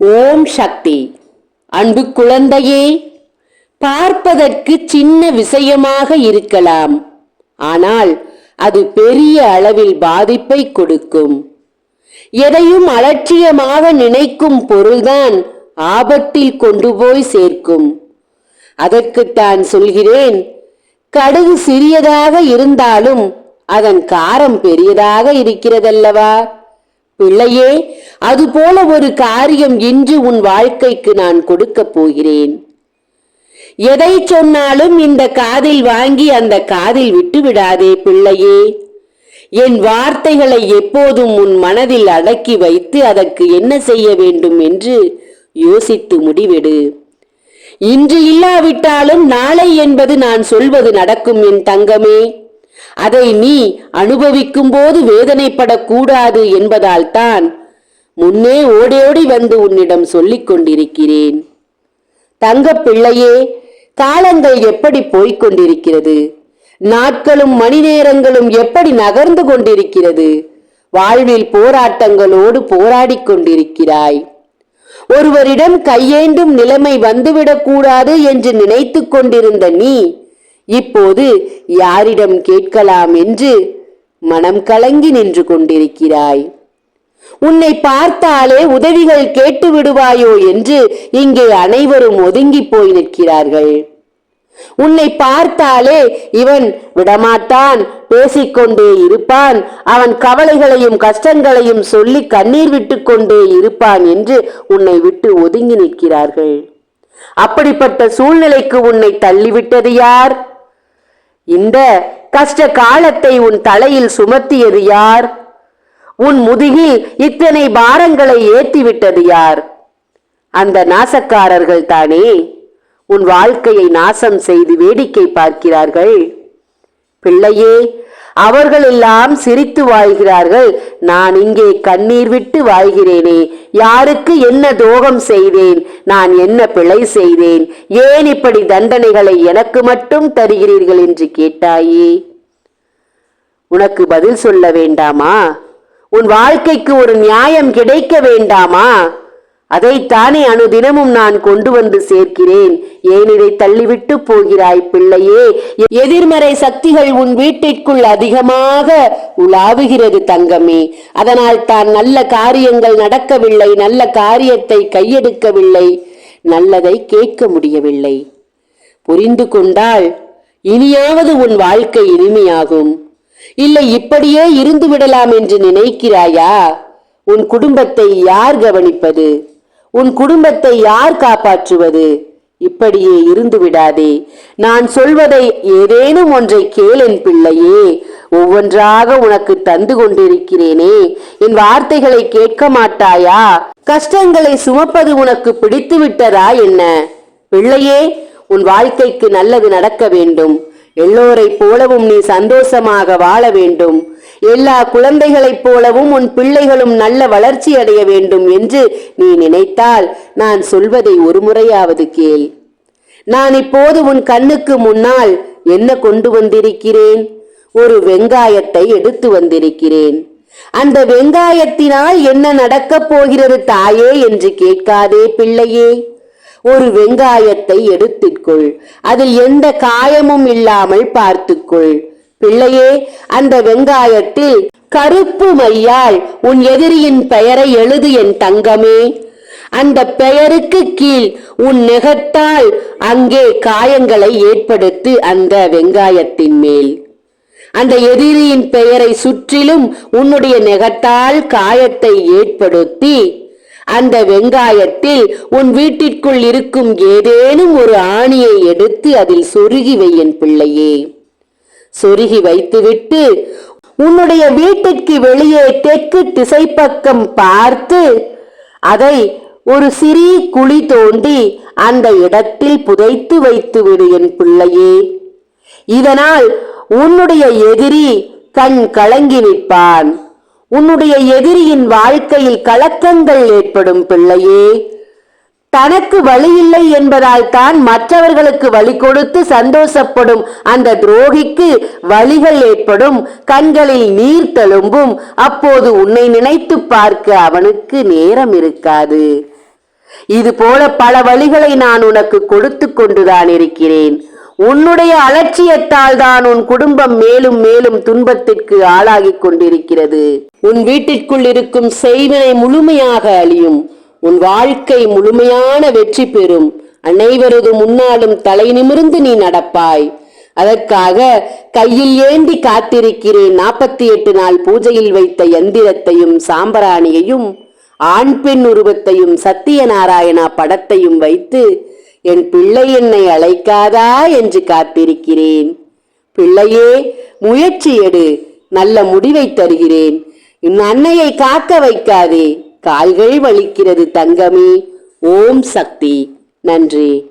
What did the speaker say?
ஓம் சக்தி. அன்பு குழந்தையே பார்ப்பதற்கு சின்ன விஷயமாக இருக்கலாம் ஆனால் அது பெரிய அளவில் பாதிப்பை கொடுக்கும். எதையும் அலட்சியமாக நினைக்கும் பொருள்தான் ஆபத்தில் கொண்டு போய் சேர்க்கும். அதற்குத்தான் சொல்கிறேன் கடுகு சிறியதாக இருந்தாலும் அதன் காரம் பெரியதாக இருக்கிறதல்லவா? பிள்ளையே அதுபோல ஒரு காரியம் இன்று உன் வாழ்க்கைக்கு நான் கொடுக்கப் போகிறேன். எதை சொன்னாலும் இந்த காதில் வாங்கி அந்த காதில் விட்டு விடாதே பிள்ளையே. என் வார்த்தைகளை எப்போதும் உன் மனதில் அடக்கி வைத்து அதற்கு என்ன செய்ய வேண்டும் என்று யோசித்து முடிவிடு. இன்று இல்லாவிட்டாலும் நாளை என்பது நான் சொல்வது நடக்கும் என் தங்கமே. அதை நீ அனுபவிக்கும் போது வேதனைப்படக்கூடாது என்பதால் தான் முன்னே ஓடோடி வந்து உன்னிடம் சொல்லிக் கொண்டிருக்கிறேன். தங்கப் பிள்ளையே காலங்கள் எப்படி போய்க் கொண்டிருக்கிறது? நாட்களும் மணி நேரங்களும் எப்படி நகர்ந்து கொண்டிருக்கிறது? வாழ்வில் போராட்டங்களோடு போராடிக் கொண்டிருக்கிறாய். ஒருவரிடம் கையேண்டும் நிலைமை வந்துவிடக்கூடாது என்று நினைத்துக் கொண்டிருந்த நீ இப்போது யாரிடம் கேட்கலாம் என்று மனம் கலங்கி நின்று கொண்டிருக்கிறாய். உன்னை பார்த்தாலே உதவிகள் கேட்டு விடுவாயோ என்று இங்கே அனைவரும் ஒதுங்கி போய் நிற்கிறார்கள். உன்னை பார்த்தாலே இவன் விடமாட்டான் பேசிக்கொண்டே இருப்பான் அவன் கவலைகளையும் கஷ்டங்களையும் சொல்லி கண்ணீர் விட்டுக்கொண்டே இருப்பான் என்று உன்னை விட்டு ஒதுங்கி நிற்கிறார்கள். அப்படிப்பட்ட சூழ்நிலைக்கு உன்னை தள்ளிவிட்டது யார்? இந்த கஷ்ட காலத்தை உன் தலையில் சுமத்தியது யார்? உன் முதுகில் இத்தனை பாரங்களை ஏற்றிவிட்டது யார்? அந்த நாசக்காரர்கள் தானே உன் வாழ்க்கையை நாசம் செய்து வேடிக்கை பார்க்கிறார்கள். பிள்ளையே அவர்களெல்லாம் சிரித்து வாழ்கிறார்கள். நான் இங்கே கண்ணீர் விட்டு வாழ்கிறேனே. யாருக்கு என்ன துரோகம் செய்தேன்? நான் என்ன பிழை செய்தேன்? ஏன் இப்படி தண்டனைகளை எனக்கு மட்டும் தருகிறீர்கள் என்று கேட்டாயே. உனக்கு பதில் சொல்ல வேண்டாமா? உன் வாழ்க்கைக்கு ஒரு நியாயம் கிடைக்க வேண்டாமா? அதைத்தானே அனுதினமும் நான் கொண்டு வந்து சேர்க்கிறேன். ஏன் இதை தள்ளிவிட்டு போகிறாய் பிள்ளையே? எதிர்மறை சக்திகள் உன் வீட்டிற்குள் அதிகமாக உலாவுகிறது தங்கமே. அதனால் தான் நல்ல காரியங்கள் நடக்கவில்லை நல்ல காரியத்தை கையெடுக்கவில்லை நல்லதை கேட்க முடியவில்லை. புரிந்து கொண்டால் இனியாவது உன் வாழ்க்கை இனிமையாகும். இல்லை இப்படியே இருந்து விடலாம் என்று நினைக்கிறாயா? உன் குடும்பத்தை யார் கவனிப்பது? உன் குடும்பத்தை யார் காப்பாற்றுவது? இப்படியே இருந்து விடாதே. நான் சொல்வதை ஏதேனும் ஒன்றை கேளென் பிள்ளையே. ஒவ்வொன்றாக உனக்கு தந்து கொண்டிருக்கிறேனே. என் வார்த்தைகளை கேட்க மாட்டாயா? கஷ்டங்களை சுமப்பது உனக்கு பிடித்து விட்டதா என்ன? பிள்ளையே உன் வாழ்க்கைக்கு நல்லது நடக்க வேண்டும். எல்லோரைப் போலவும் நீ சந்தோஷமாக வாழ வேண்டும். எல்லா குழந்தைகளைப் போலவும் உன் பிள்ளைகளும் நல்ல வளர்ச்சி அடைய வேண்டும் என்று நீ நினைத்தால் நான் சொல்வதை ஒரு முறையாவது கேள். நான் இப்போது உன் கண்ணுக்கு முன்னால் என்ன கொண்டு வந்திருக்கிறேன்? ஒரு வெங்காயத்தை எடுத்து வந்திருக்கிறேன். அந்த வெங்காயத்தினால் என்ன நடக்கப் போகிறது தாயே என்று கேட்காதே பிள்ளையே. ஒரு வெங்காயத்தை எடுத்துக்கொள். அதில் எந்த காயமும் இல்லாமல் பார்த்துக்கொள். பிள்ளையே அந்த வெங்காயத்தில் கருப்பு மையால் உன் எதிரியின் பெயரை எழுது என் தங்கமே. அந்த பெயருக்கு கீழ் உன் நெகத்தால் அங்கே காயங்களை ஏற்படுத்து அந்த வெங்காயத்தின் மேல். அந்த எதிரியின் பெயரை சுற்றிலும் உன்னுடைய நெகத்தால் காயத்தை ஏற்படுத்தி அந்த வெங்காயத்தில் உன் வீட்டிற்குள் இருக்கும் ஏதேனும் ஒரு ஆணியை எடுத்து அதில் சொருகி வை என் பிள்ளையே. சொருகி வைத்துவிட்டு உன்னுடைய வீட்டிற்கு வெளியே தெற்கு திசை பக்கம் பார்த்து அதை ஒரு சிறிய குழி தோண்டி அந்த இடத்தில் புதைத்து வைத்து விடு என் பிள்ளையே. இதனால் உன்னுடைய எதிரி கண் கலங்கி நிற்பான். உன்னுடைய எதிரியின் வாழ்க்கையில் கலக்கங்கள் ஏற்படும் பிள்ளையே. தனக்கு வழி இல்லை என்பதால் தான் மற்றவர்களுக்கு வழி கொடுத்து சந்தோஷப்படும் அந்த துரோகிக்கு வழிகள் ஏற்படும். கண்களில் நீர் தழும்பும். அப்போது உன்னை நினைத்து பார்க்க அவனுக்கு நேரம் இருக்காது. இது போல பல வழிகளை நான் உனக்கு கொடுத்து கொண்டுதான் இருக்கிறேன். உன்னுடைய அலட்சியத்தால் தான் உன் குடும்பம் மேலும் மேலும் துன்பத்திற்கு ஆளாகிக் கொண்டிருக்கிறது. உன் வீட்டிற்குள் இருக்கும் செய்வினை முழுமையாக அழியும். உன் வாழ்க்கை முழுமையான வெற்றி பெறும். அனைவரது முன்னாலும் தலை நிமிர்ந்து நீ நடப்பாய். அதற்காக கையில் ஏந்தி காத்திருக்கிறேன் நாற்பத்தி எட்டு நாள் பூஜையில் வைத்த எந்திரத்தையும் சாம்பராணியையும் ஆண் பெண் உருவத்தையும் சத்தியநாராயணா படத்தையும் வைத்து என் பிள்ளை என்னை அழைக்காதா என்று காத்திருக்கிறேன். பிள்ளையே முயற்சி எடு. நல்ல முடிவை தருகிறேன். என் அன்னையை காக்க வைக்காதே. கால்கள் வலிக்கிறது தங்கமே. ஓம் சக்தி. நன்றி.